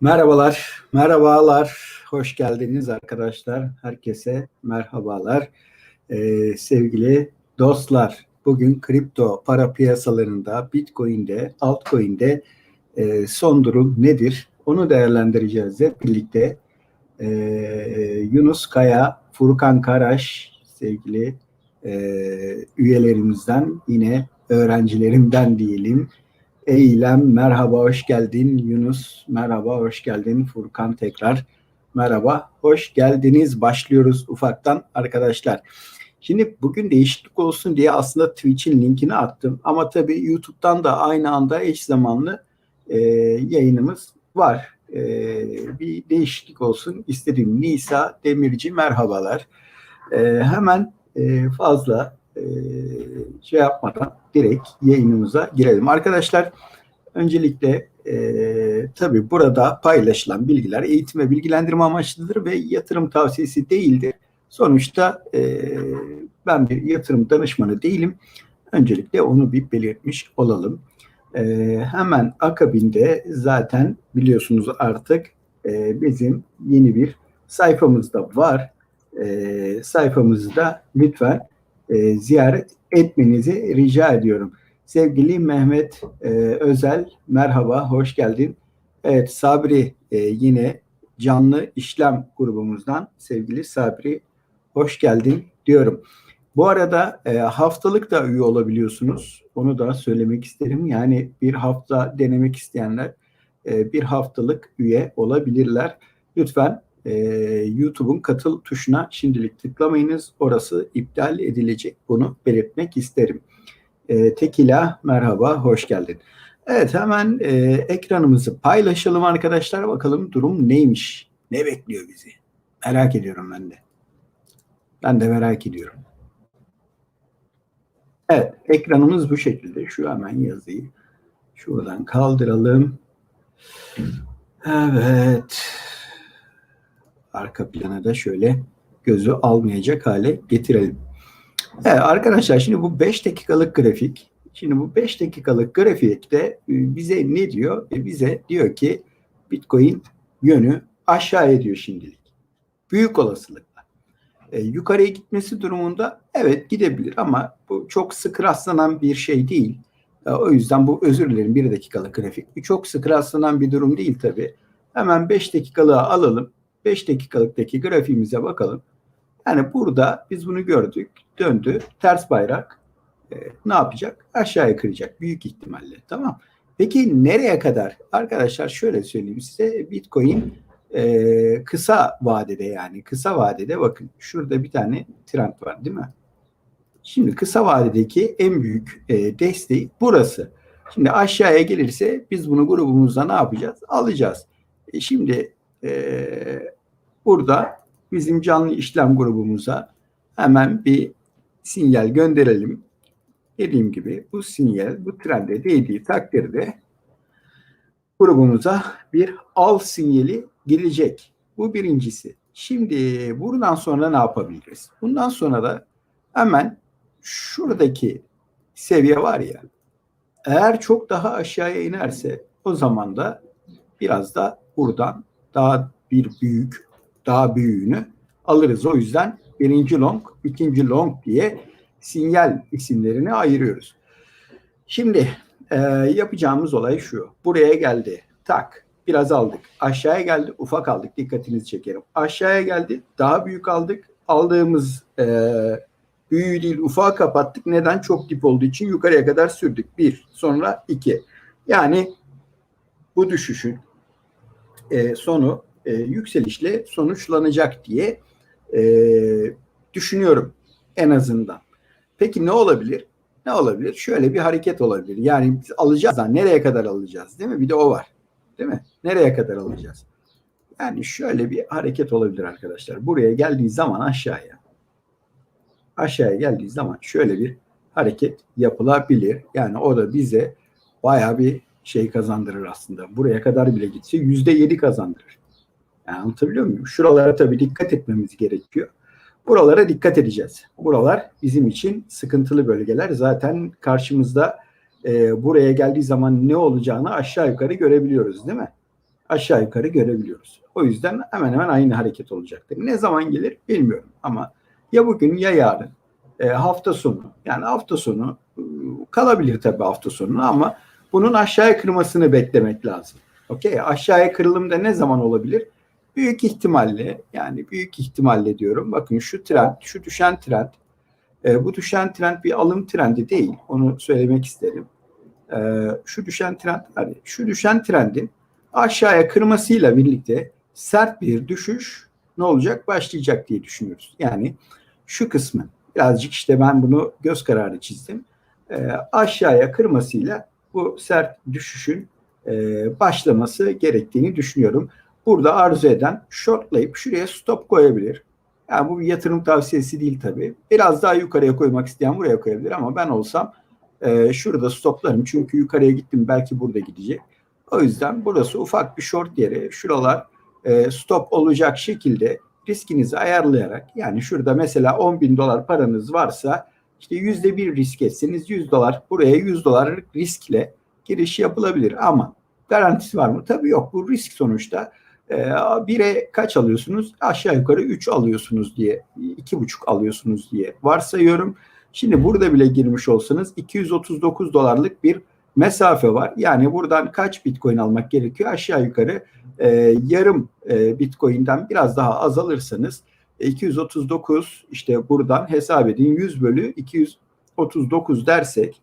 Merhabalar, merhabalar. Hoş geldiniz arkadaşlar. Herkese merhabalar. Ee, sevgili dostlar, bugün kripto para piyasalarında, Bitcoin'de, altcoin'de e, son durum nedir? Onu değerlendireceğiz hep birlikte. Ee, Yunus Kaya, Furkan Karaş, sevgili e, üyelerimizden, yine öğrencilerimden diyelim Eylem merhaba hoş geldin. Yunus merhaba hoş geldin. Furkan tekrar merhaba hoş geldiniz. Başlıyoruz ufaktan arkadaşlar. Şimdi bugün değişiklik olsun diye aslında Twitch'in linkini attım. Ama tabii YouTube'dan da aynı anda eş zamanlı e, yayınımız var. E, bir değişiklik olsun istedim. Nisa Demirci merhabalar. E, hemen e, fazla e, şey yapmadan direkt yayınımıza girelim. Arkadaşlar öncelikle e, tabii burada paylaşılan bilgiler eğitim ve bilgilendirme amaçlıdır ve yatırım tavsiyesi değildir. Sonuçta e, ben bir yatırım danışmanı değilim. Öncelikle onu bir belirtmiş olalım. E, hemen akabinde zaten biliyorsunuz artık e, bizim yeni bir sayfamız da var. E, sayfamızı da lütfen e, ziyaret etmenizi rica ediyorum. Sevgili Mehmet e, Özel, merhaba, hoş geldin. Evet, Sabri e, yine canlı işlem grubumuzdan sevgili Sabri, hoş geldin diyorum. Bu arada e, haftalık da üye olabiliyorsunuz. Onu da söylemek isterim. Yani bir hafta denemek isteyenler e, bir haftalık üye olabilirler. Lütfen e, YouTube'un katıl tuşuna şimdilik tıklamayınız. Orası iptal edilecek. Bunu belirtmek isterim. E, Tekila merhaba, hoş geldin. Evet hemen e, ekranımızı paylaşalım arkadaşlar. Bakalım durum neymiş? Ne bekliyor bizi? Merak ediyorum ben de. Ben de merak ediyorum. Evet ekranımız bu şekilde. Şu hemen yazıyı şuradan kaldıralım. Evet arka plana da şöyle gözü almayacak hale getirelim. Evet arkadaşlar şimdi bu 5 dakikalık grafik. Şimdi bu 5 dakikalık grafikte e, bize ne diyor? E bize diyor ki Bitcoin yönü aşağı diyor şimdilik. Büyük olasılıkla. E, yukarıya gitmesi durumunda evet gidebilir ama bu çok sık rastlanan bir şey değil. E, o yüzden bu özür dilerim 1 dakikalık grafik. Bu çok sık rastlanan bir durum değil tabii. Hemen 5 dakikalığa alalım. 5 dakikalıktaki grafiğimize bakalım. Yani burada biz bunu gördük. Döndü. Ters bayrak. E, ne yapacak? Aşağıya kıracak. Büyük ihtimalle. Tamam. Peki nereye kadar? Arkadaşlar şöyle söyleyeyim size. Bitcoin e, kısa vadede yani kısa vadede bakın şurada bir tane trend var değil mi? Şimdi kısa vadedeki en büyük e, desteği burası. Şimdi aşağıya gelirse biz bunu grubumuzda ne yapacağız? Alacağız. E, şimdi e, burada bizim canlı işlem grubumuza hemen bir sinyal gönderelim. Dediğim gibi bu sinyal bu trende değdiği takdirde grubumuza bir al sinyali gelecek. Bu birincisi. Şimdi buradan sonra ne yapabiliriz? Bundan sonra da hemen şuradaki seviye var ya eğer çok daha aşağıya inerse o zaman da biraz da buradan daha bir büyük, daha büyüğünü alırız. O yüzden birinci long, ikinci long diye sinyal isimlerini ayırıyoruz. Şimdi e, yapacağımız olay şu. Buraya geldi. Tak. Biraz aldık. Aşağıya geldi. Ufak aldık. Dikkatinizi çekerim. Aşağıya geldi. Daha büyük aldık. Aldığımız e, büyüğü değil ufağı kapattık. Neden? Çok dip olduğu için yukarıya kadar sürdük. Bir. Sonra iki. Yani bu düşüşün e, sonu e, yükselişle sonuçlanacak diye e, düşünüyorum en azından. Peki ne olabilir? Ne olabilir? Şöyle bir hareket olabilir. Yani biz alacağız. Nereye kadar alacağız? Değil mi? Bir de o var. Değil mi? Nereye kadar alacağız? Yani şöyle bir hareket olabilir arkadaşlar. Buraya geldiği zaman aşağıya aşağıya geldiği zaman şöyle bir hareket yapılabilir. Yani o da bize baya bir şey kazandırır aslında. Buraya kadar bile gitse yüzde yedi kazandırır. Yani anlatabiliyor muyum? Şuralara tabii dikkat etmemiz gerekiyor. Buralara dikkat edeceğiz. Buralar bizim için sıkıntılı bölgeler. Zaten karşımızda e, buraya geldiği zaman ne olacağını aşağı yukarı görebiliyoruz değil mi? aşağı yukarı görebiliyoruz. O yüzden hemen hemen aynı hareket olacaktır. Ne zaman gelir bilmiyorum ama ya bugün ya yarın e, hafta sonu yani hafta sonu e, kalabilir tabii hafta sonuna ama bunun aşağıya kırmasını beklemek lazım. Okey aşağıya kırılım da ne zaman olabilir? Büyük ihtimalle yani büyük ihtimalle diyorum bakın şu trend şu düşen trend e, bu düşen trend bir alım trendi değil onu söylemek isterim. E, şu düşen trend hani şu düşen trendin aşağıya kırmasıyla birlikte sert bir düşüş ne olacak başlayacak diye düşünüyoruz. Yani şu kısmı birazcık işte ben bunu göz kararı çizdim. E, aşağıya kırmasıyla bu sert düşüşün e, başlaması gerektiğini düşünüyorum. Burada arzu eden shortlayıp şuraya stop koyabilir. Yani bu bir yatırım tavsiyesi değil tabii. Biraz daha yukarıya koymak isteyen buraya koyabilir ama ben olsam e, şurada stoplarım. Çünkü yukarıya gittim belki burada gidecek. O yüzden burası ufak bir short yeri. Şuralar e, stop olacak şekilde riskinizi ayarlayarak yani şurada mesela 10 bin dolar paranız varsa işte yüzde bir risk etseniz 100 dolar buraya 100 dolar riskle giriş yapılabilir ama garantisi var mı? Tabii yok. Bu risk sonuçta. E, bire kaç alıyorsunuz? Aşağı yukarı 3 alıyorsunuz diye, 2,5 alıyorsunuz diye varsayıyorum. Şimdi burada bile girmiş olsanız 239 dolarlık bir mesafe var. Yani buradan kaç bitcoin almak gerekiyor? Aşağı yukarı e, yarım e, bitcoin'den biraz daha azalırsanız 239 işte buradan hesap edin 100 bölü 239 dersek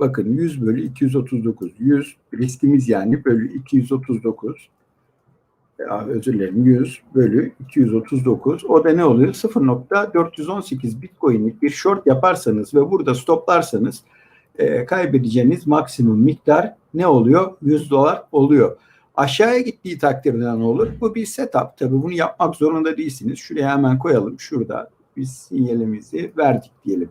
bakın 100 bölü 239 100 riskimiz yani bölü 239 ya özür dilerim 100 bölü 239 o da ne oluyor 0.418 bitcoin'lik bir short yaparsanız ve burada stoplarsanız e, kaybedeceğiniz maksimum miktar ne oluyor 100 dolar oluyor. Aşağıya gittiği takdirde ne olur? Bu bir setup. Tabii bunu yapmak zorunda değilsiniz. Şuraya hemen koyalım. Şurada biz sinyalimizi verdik diyelim.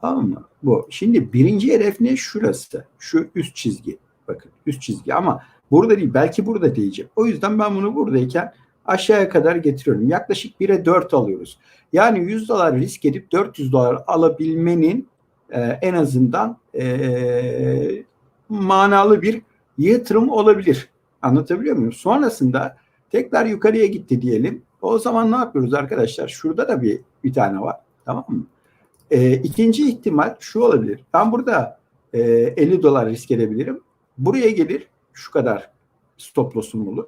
Tamam mı? Bu. Şimdi birinci hedef ne? Şurası. Şu üst çizgi. Bakın üst çizgi ama burada değil. Belki burada diyecek. O yüzden ben bunu buradayken aşağıya kadar getiriyorum. Yaklaşık 1'e 4 alıyoruz. Yani 100 dolar risk edip 400 dolar alabilmenin e, en azından e, manalı bir yatırım olabilir. Anlatabiliyor muyum? Sonrasında tekrar yukarıya gitti diyelim. O zaman ne yapıyoruz arkadaşlar? Şurada da bir bir tane var. Tamam mı? E, ikinci ihtimal şu olabilir. Ben burada e, 50 dolar risk edebilirim. Buraya gelir şu kadar stop loss'um olur.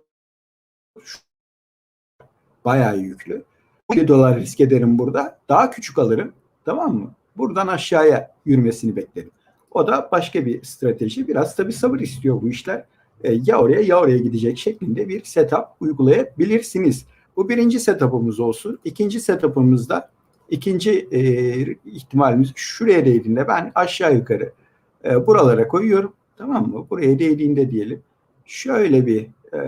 Bayağı yüklü. 50 dolar risk ederim burada. Daha küçük alırım. Tamam mı? Buradan aşağıya yürümesini beklerim. O da başka bir strateji. Biraz tabii sabır istiyor bu işler. E, ya oraya ya oraya gidecek şeklinde bir setup uygulayabilirsiniz. Bu birinci setup'ımız olsun. İkinci setup'ımızda ikinci e, ihtimalimiz şuraya değdiğinde ben aşağı yukarı e, buralara koyuyorum. Tamam mı? Buraya değdiğinde diyelim. Şöyle bir e,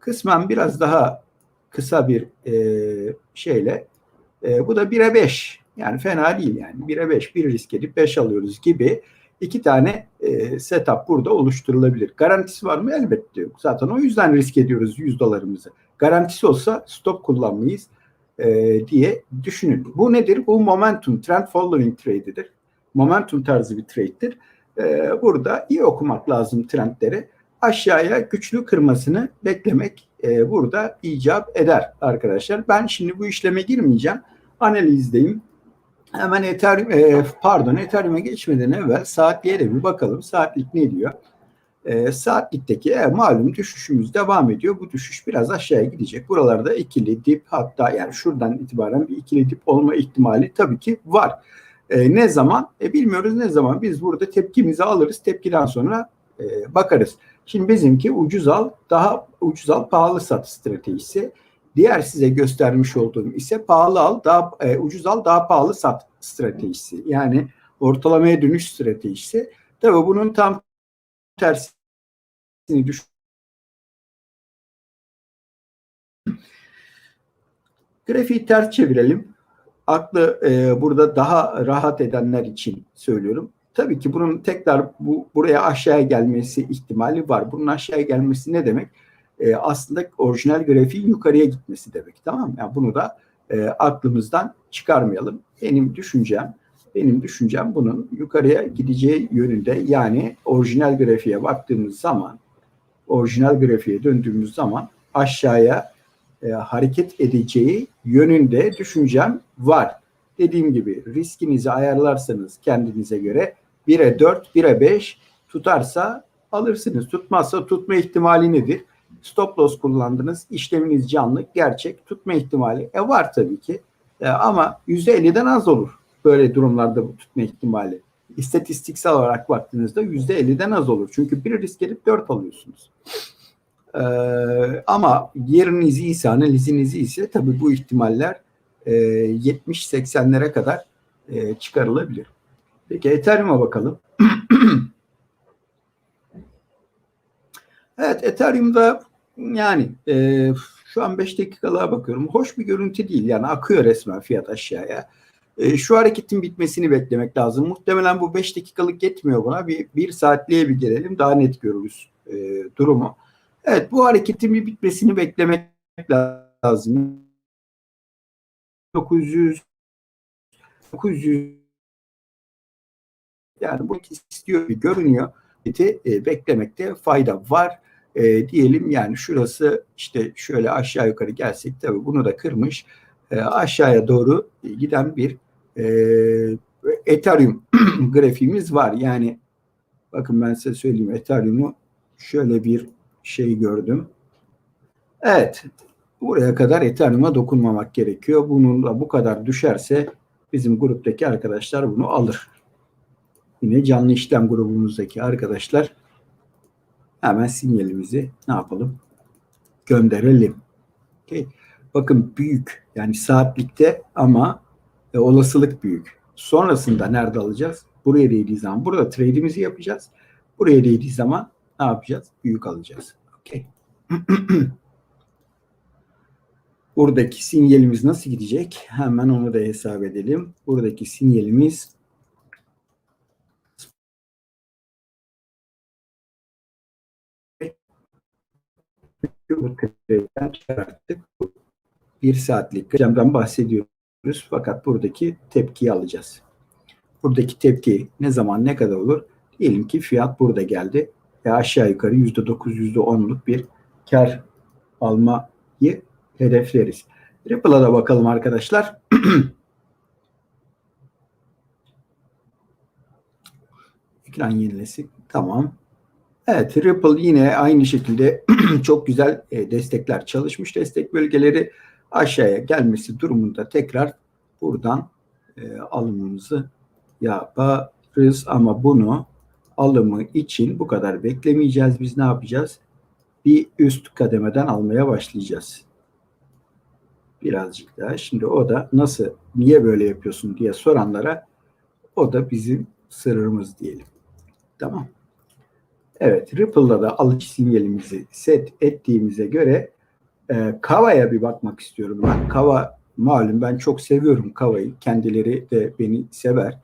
kısmen biraz daha kısa bir e, şeyle e, bu da 1'e 5 yani fena değil yani 1'e 5 bir risk edip 5 alıyoruz gibi iki tane e, setup burada oluşturulabilir. Garantisi var mı? Elbette yok. Zaten o yüzden risk ediyoruz 100 dolarımızı. Garantisi olsa stop kullanmayız e, diye düşünün. Bu nedir? Bu momentum, trend following trade'idir. Momentum tarzı bir trade'dir. E, burada iyi okumak lazım trendleri. Aşağıya güçlü kırmasını beklemek e, burada icap eder arkadaşlar. Ben şimdi bu işleme girmeyeceğim. Analizdeyim. Hemen Ethereum, e, pardon Ethereum'e geçmeden evvel saatliğe de bir bakalım. Saatlik ne diyor? E, saatlikteki e, malum düşüşümüz devam ediyor. Bu düşüş biraz aşağıya gidecek. Buralarda ikili dip hatta yani şuradan itibaren bir ikili dip olma ihtimali tabii ki var. E, ne zaman? E, bilmiyoruz ne zaman. Biz burada tepkimizi alırız. Tepkiden sonra e, bakarız. Şimdi bizimki ucuz al, daha ucuz al, pahalı sat stratejisi. Diğer size göstermiş olduğum ise pahalı al, daha e, ucuz al, daha pahalı sat stratejisi. Yani ortalamaya dönüş stratejisi. Tabii bunun tam tersini düşün. Grafiği ters çevirelim. Aklı e, burada daha rahat edenler için söylüyorum. Tabii ki bunun tekrar bu buraya aşağıya gelmesi ihtimali var. Bunun aşağıya gelmesi ne demek? e, aslında orijinal grafiğin yukarıya gitmesi demek. Tamam mı? Yani bunu da e, aklımızdan çıkarmayalım. Benim düşüncem benim düşüncem bunun yukarıya gideceği yönünde yani orijinal grafiğe baktığımız zaman orijinal grafiğe döndüğümüz zaman aşağıya e, hareket edeceği yönünde düşüncem var. Dediğim gibi riskinizi ayarlarsanız kendinize göre 1'e 4, 1'e 5 tutarsa alırsınız. Tutmazsa tutma ihtimali nedir? Stop loss kullandınız. işleminiz canlı, gerçek. Tutma ihtimali e var tabii ki. E, ama %50'den az olur. Böyle durumlarda bu tutma ihtimali. İstatistiksel olarak baktığınızda %50'den az olur. Çünkü bir risk gelip 4 alıyorsunuz. Ee, ama yeriniz iyiyse, analiziniz iyiyse tabii bu ihtimaller e, 70-80'lere kadar e, çıkarılabilir. Peki Ethereum'a bakalım. evet Ethereum'da yani e, şu an 5 dakikalığa bakıyorum. Hoş bir görüntü değil. Yani akıyor resmen fiyat aşağıya. E, şu hareketin bitmesini beklemek lazım. Muhtemelen bu 5 dakikalık yetmiyor buna. Bir, bir saatliğe bir gelelim. Daha net görürüz e, durumu. Evet bu hareketin bir bitmesini beklemek lazım. 900 900 yani bu istiyor görünüyor. E, beklemekte fayda var. E, diyelim yani şurası işte şöyle aşağı yukarı gelsek tabii bunu da kırmış. E, aşağıya doğru giden bir e, Ethereum grafiğimiz var. Yani bakın ben size söyleyeyim Ethereum'u şöyle bir şey gördüm. Evet. Buraya kadar Ethereum'a dokunmamak gerekiyor. Bunun da bu kadar düşerse bizim gruptaki arkadaşlar bunu alır. Yine canlı işlem grubumuzdaki arkadaşlar hemen sinyalimizi ne yapalım? Gönderelim. Okay. Bakın büyük yani saatlikte ama e, olasılık büyük. Sonrasında nerede alacağız? Buraya değdiği zaman burada trade'imizi yapacağız. Buraya değdiği zaman ne yapacağız? Büyük alacağız. Okay. Buradaki sinyalimiz nasıl gidecek? Hemen onu da hesap edelim. Buradaki sinyalimiz bir saatlik hocamdan bahsediyoruz. Fakat buradaki tepkiyi alacağız. Buradaki tepki ne zaman ne kadar olur? Diyelim ki fiyat burada geldi ve aşağı yukarı yüzde dokuz, yüzde onluk bir kar almayı hedefleriz. Ripple'a da bakalım arkadaşlar. Ekran yenilesi. Tamam. Evet Ripple yine aynı şekilde çok güzel e, destekler çalışmış. Destek bölgeleri aşağıya gelmesi durumunda tekrar buradan e, alımımızı yaparız ama bunu alımı için bu kadar beklemeyeceğiz. Biz ne yapacağız? Bir üst kademeden almaya başlayacağız. Birazcık daha. Şimdi o da nasıl, niye böyle yapıyorsun diye soranlara o da bizim sırrımız diyelim. Tamam. Evet, Ripple'da da alış sinyalimizi set ettiğimize göre e, Kava'ya bir bakmak istiyorum ben. Kava malum ben çok seviyorum Kava'yı. Kendileri de beni sever.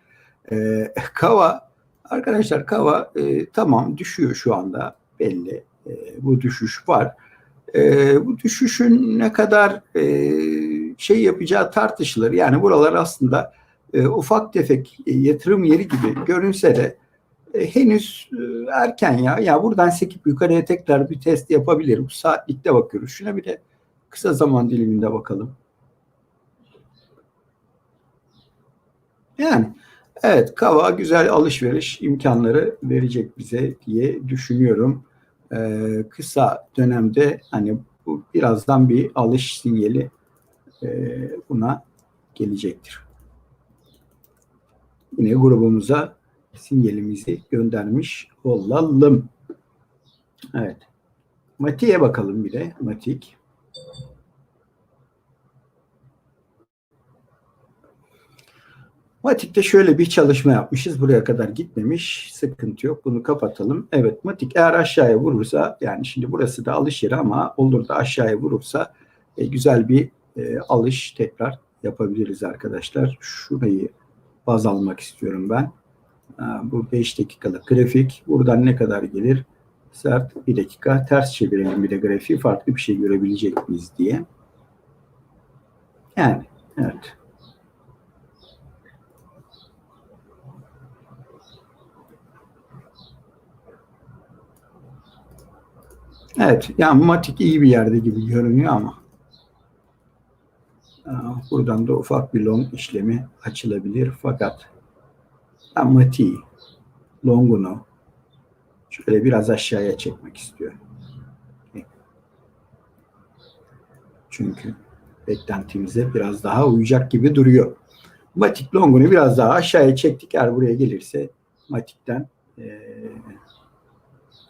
E, Kava Arkadaşlar kava e, tamam düşüyor şu anda belli. E, bu düşüş var. E, bu düşüşün ne kadar e, şey yapacağı tartışılır. Yani buralar aslında e, ufak tefek e, yatırım yeri gibi görünse de e, henüz e, erken ya. Ya buradan sekip yukarıya tekrar bir test yapabilir. Bu saatlikte bakıyoruz. Şuna bir de kısa zaman diliminde bakalım. Yani Evet, Kava güzel alışveriş imkanları verecek bize diye düşünüyorum. Ee, kısa dönemde hani bu birazdan bir alış sinyali e, buna gelecektir. Yine grubumuza sinyalimizi göndermiş olalım. Evet. Matik'e bakalım bir de. Matik. Matik'te şöyle bir çalışma yapmışız. Buraya kadar gitmemiş. Sıkıntı yok. Bunu kapatalım. Evet Matik eğer aşağıya vurursa yani şimdi burası da alış yeri ama olur da aşağıya vurursa e, güzel bir e, alış tekrar yapabiliriz arkadaşlar. Şurayı baz almak istiyorum ben. Ha, bu 5 dakikalık grafik. Buradan ne kadar gelir? Sert bir dakika. Ters çevirelim bir de grafiği. Farklı bir şey görebilecek miyiz diye. Yani evet. Evet, yani Matik iyi bir yerde gibi görünüyor ama Aa, buradan da ufak bir long işlemi açılabilir fakat ben Matik'i longunu şöyle biraz aşağıya çekmek istiyorum. Çünkü beklentimize biraz daha uyacak gibi duruyor. Matik longunu biraz daha aşağıya çektik. Eğer buraya gelirse Matik'ten eee,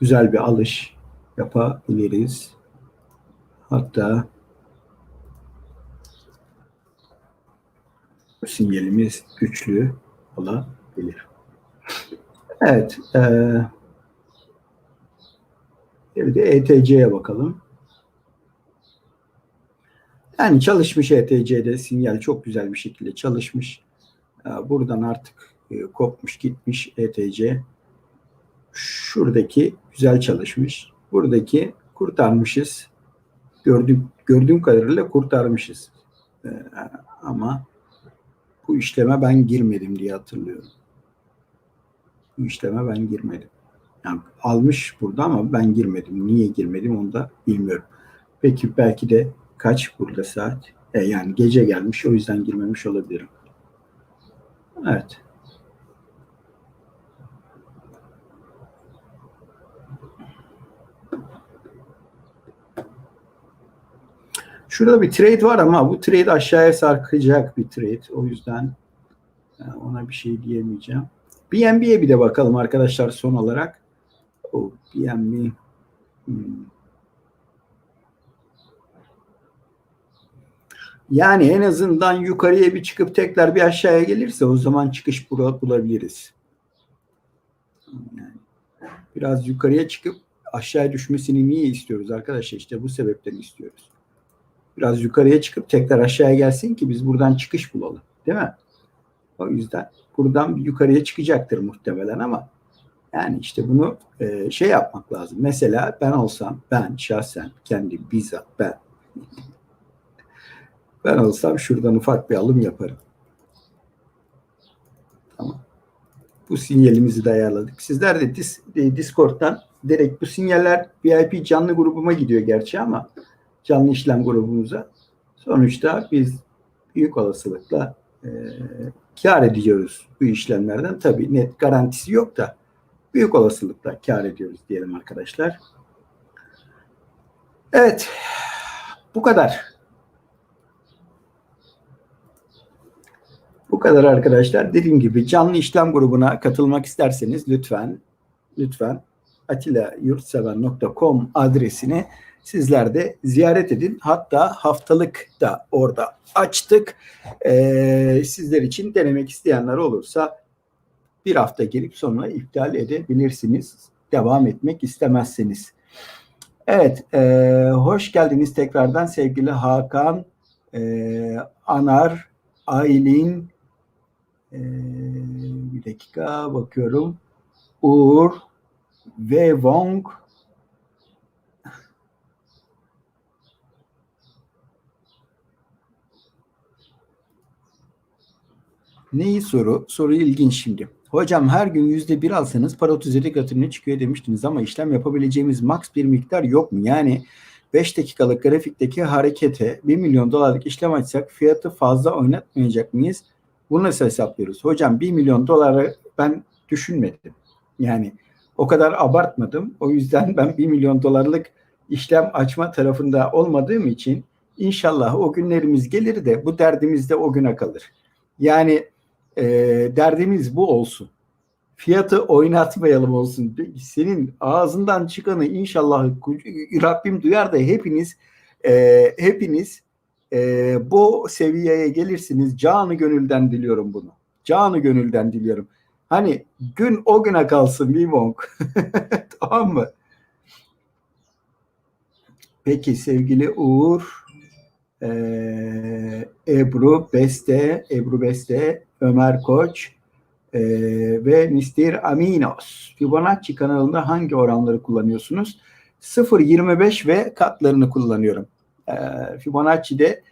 güzel bir alış yapabiliriz. Hatta sinyalimiz güçlü olabilir. Evet. eee bir de ETC'ye bakalım. Yani çalışmış ETC'de sinyal çok güzel bir şekilde çalışmış. Ee, Buradan artık e, kopmuş gitmiş ETC. Şuradaki güzel çalışmış. Buradaki kurtarmışız. Gördüğüm, gördüğüm kadarıyla kurtarmışız. Ee, Ama bu işleme ben girmedim diye hatırlıyorum. Bu işleme ben girmedim. Yani almış burada ama ben girmedim. Niye girmedim onu da bilmiyorum. Peki belki de kaç burada saat? E, yani gece gelmiş o yüzden girmemiş olabilirim. Evet. Şurada bir trade var ama bu trade aşağıya sarkacak bir trade. O yüzden e, ona bir şey diyemeyeceğim. BNB'ye bir de bakalım arkadaşlar son olarak. O BNB hmm. Yani en azından yukarıya bir çıkıp tekrar bir aşağıya gelirse o zaman çıkış bulabiliriz. Yani biraz yukarıya çıkıp aşağıya düşmesini niye istiyoruz arkadaşlar? İşte bu sebepten istiyoruz. Biraz yukarıya çıkıp tekrar aşağıya gelsin ki biz buradan çıkış bulalım. Değil mi? O yüzden buradan yukarıya çıkacaktır muhtemelen ama yani işte bunu e, şey yapmak lazım. Mesela ben olsam, ben şahsen kendi bizzat ben ben olsam şuradan ufak bir alım yaparım. Tamam. Bu sinyalimizi de ayarladık. Sizler de dis, e, Discord'dan direkt bu sinyaller VIP canlı grubuma gidiyor gerçi ama canlı işlem grubumuza. Sonuçta biz büyük olasılıkla e, kar ediyoruz bu işlemlerden. Tabii net garantisi yok da büyük olasılıkla kar ediyoruz diyelim arkadaşlar. Evet. Bu kadar. Bu kadar arkadaşlar. Dediğim gibi canlı işlem grubuna katılmak isterseniz lütfen lütfen atilayurtseven.com adresini sizler de ziyaret edin. Hatta haftalık da orada açtık. Ee, sizler için denemek isteyenler olursa bir hafta girip sonra iptal edebilirsiniz. Devam etmek istemezseniz. Evet, e, hoş geldiniz tekrardan sevgili Hakan, e, Anar, Aylin, e, bir dakika bakıyorum, Uğur ve Wong, Neyi soru? Soru ilginç şimdi. Hocam her gün yüzde bir alsanız para 37 katına çıkıyor demiştiniz ama işlem yapabileceğimiz max bir miktar yok mu? Yani 5 dakikalık grafikteki harekete 1 milyon dolarlık işlem açsak fiyatı fazla oynatmayacak mıyız? Bunu nasıl hesaplıyoruz? Hocam 1 milyon doları ben düşünmedim. Yani o kadar abartmadım. O yüzden ben 1 milyon dolarlık işlem açma tarafında olmadığım için inşallah o günlerimiz gelir de bu derdimiz de o güne kalır. Yani e, derdimiz bu olsun. Fiyatı oynatmayalım olsun. Senin ağzından çıkanı inşallah Rabbim duyar da hepiniz e, hepiniz e, bu seviyeye gelirsiniz. Canı gönülden diliyorum bunu. Canı gönülden diliyorum. Hani gün o güne kalsın Vivonk. tamam mı? Peki sevgili Uğur, ee, Ebru Beste, Ebru Beste, Ömer Koç e, ve Mr. Aminos. Fibonacci kanalında hangi oranları kullanıyorsunuz? 0.25 ve katlarını kullanıyorum. E, Fibonacci'de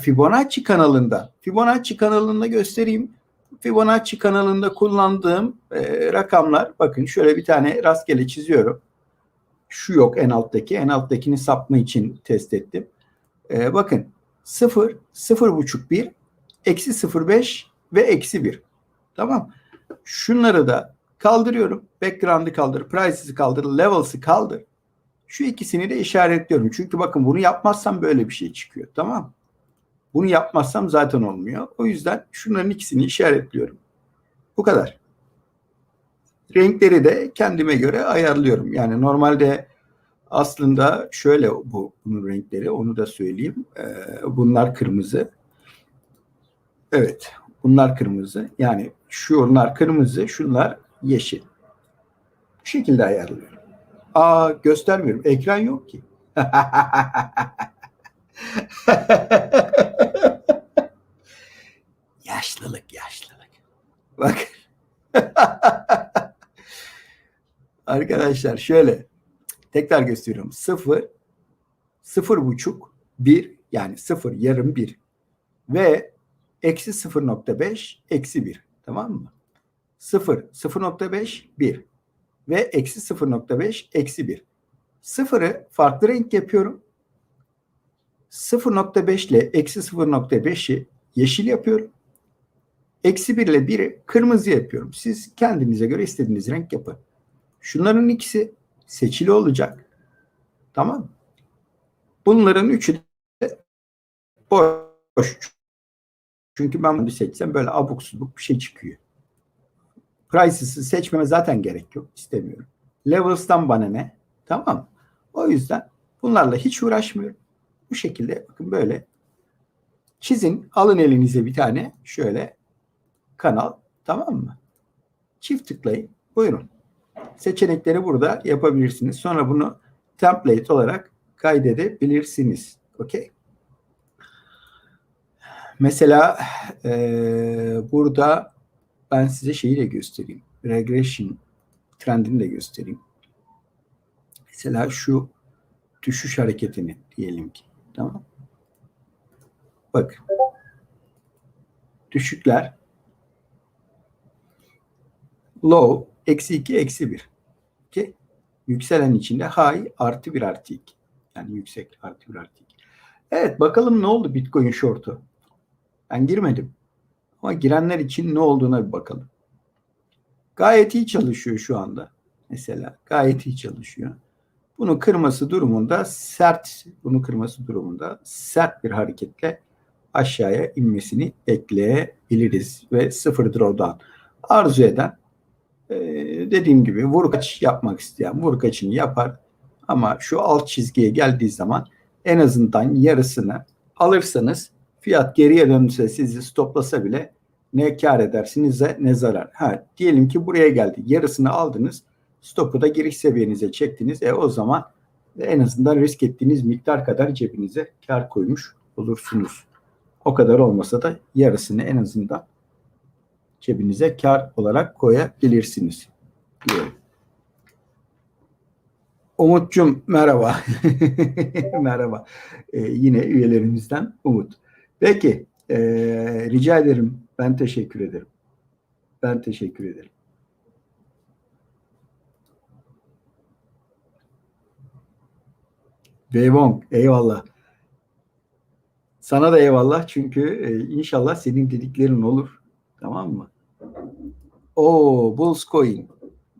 Fibonacci kanalında Fibonacci kanalında göstereyim. Fibonacci kanalında kullandığım e, rakamlar bakın şöyle bir tane rastgele çiziyorum. Şu yok en alttaki. En alttakini sapma için test ettim. Ee, bakın 0, 0.5, 1, eksi 0.5 ve eksi 1. Tamam. Şunları da kaldırıyorum. Background'ı kaldır, prices'ı kaldır, levels'ı kaldır. Şu ikisini de işaretliyorum. Çünkü bakın bunu yapmazsam böyle bir şey çıkıyor. Tamam. Bunu yapmazsam zaten olmuyor. O yüzden şunların ikisini işaretliyorum. Bu kadar. Renkleri de kendime göre ayarlıyorum. Yani normalde aslında şöyle bu bunun renkleri onu da söyleyeyim. Ee, bunlar kırmızı. Evet. Bunlar kırmızı. Yani şunlar kırmızı, şunlar yeşil. Bu şekilde ayarlıyorum. Aa göstermiyorum. Ekran yok ki. yaşlılık, yaşlılık. Bak. Arkadaşlar şöyle tekrar gösteriyorum. Sıfır, sıfır buçuk, bir yani sıfır, yarım bir ve eksi 0.5, eksi 1. Tamam mı? 0, 0.5, 1 ve eksi 0.5, eksi 1. Sıfırı farklı renk yapıyorum. 0.5 ile eksi 0.5'i yeşil yapıyorum. Eksi 1 ile 1'i kırmızı yapıyorum. Siz kendinize göre istediğiniz renk yapın. Şunların ikisi seçili olacak. Tamam Bunların üçü de boş. Çünkü ben bunu seçsem böyle abuk subuk bir şey çıkıyor. Prices'ı seçmeme zaten gerek yok. istemiyorum. Levels'tan bana ne? Tamam O yüzden bunlarla hiç uğraşmıyorum. Bu şekilde bakın böyle çizin. Alın elinize bir tane şöyle kanal. Tamam mı? Çift tıklayın. Buyurun. Seçenekleri burada yapabilirsiniz. Sonra bunu template olarak kaydedebilirsiniz. Okey. Mesela e, burada ben size şeyi de göstereyim. Regression trendini de göstereyim. Mesela şu düşüş hareketini diyelim ki. Tamam. Bak. Düşükler low eksi 2 eksi 1. Okay. Yükselen içinde high artı 1 artı 2. Yani yüksek artı 1 artı 2. Evet bakalım ne oldu Bitcoin short'u. Ben girmedim. Ama girenler için ne olduğuna bir bakalım. Gayet iyi çalışıyor şu anda. Mesela gayet iyi çalışıyor. Bunu kırması durumunda sert, bunu kırması durumunda sert bir hareketle aşağıya inmesini bekleyebiliriz ve sıfır drawdown arzu eden e, dediğim gibi vurkaç yapmak isteyen vurkaçını yapar ama şu alt çizgiye geldiği zaman en azından yarısını alırsanız Fiyat geriye dönse sizi stoplasa bile ne kar edersiniz ne zarar. Ha, diyelim ki buraya geldi. Yarısını aldınız. Stopu da giriş seviyenize çektiniz. E o zaman en azından risk ettiğiniz miktar kadar cebinize kar koymuş olursunuz. O kadar olmasa da yarısını en azından cebinize kar olarak koyabilirsiniz. Diyorum. Umut'cum merhaba. merhaba. Ee, yine üyelerimizden Umut. Peki, e, rica ederim. Ben teşekkür ederim. Ben teşekkür ederim. Beyvong, eyvallah. Sana da eyvallah çünkü e, inşallah senin dediklerin olur. Tamam mı? O Bulls Coin.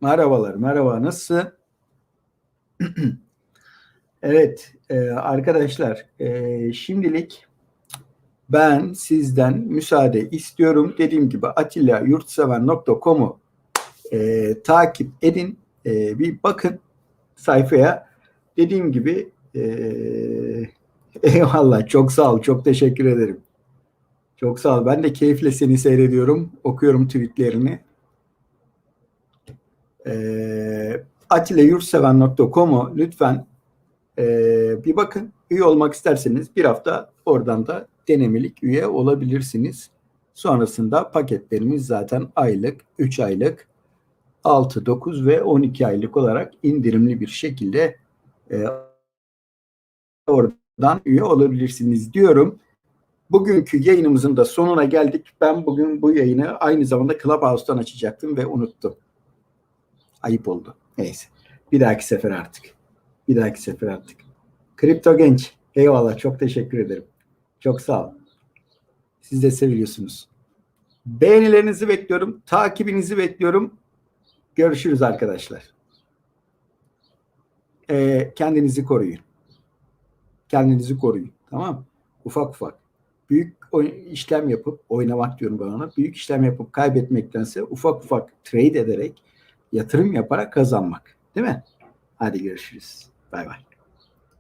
Merhabalar, merhaba. Nasılsın? evet, e, arkadaşlar, e, şimdilik ben sizden müsaade istiyorum. Dediğim gibi atilla'yurtseven.com'u e, takip edin. E, bir bakın sayfaya. Dediğim gibi e, eyvallah çok sağ ol. Çok teşekkür ederim. Çok sağ ol. Ben de keyifle seni seyrediyorum. Okuyorum tweetlerini. E, atilla'yurtseven.com'u lütfen e, bir bakın. Üye olmak isterseniz bir hafta oradan da denemelik üye olabilirsiniz. Sonrasında paketlerimiz zaten aylık, 3 aylık, 6, 9 ve 12 aylık olarak indirimli bir şekilde e, oradan üye olabilirsiniz diyorum. Bugünkü yayınımızın da sonuna geldik. Ben bugün bu yayını aynı zamanda Clubhouse'dan açacaktım ve unuttum. Ayıp oldu. Neyse. Bir dahaki sefer artık. Bir dahaki sefer artık. Kripto Genç. Eyvallah. Çok teşekkür ederim. Çok sağ olun. Siz de seviliyorsunuz. Beğenilerinizi bekliyorum. Takibinizi bekliyorum. Görüşürüz arkadaşlar. Ee, kendinizi koruyun. Kendinizi koruyun. Tamam? Ufak ufak. Büyük işlem yapıp oynamak diyorum ben ona. Büyük işlem yapıp kaybetmektense ufak ufak trade ederek yatırım yaparak kazanmak. Değil mi? Hadi görüşürüz. Bay bay.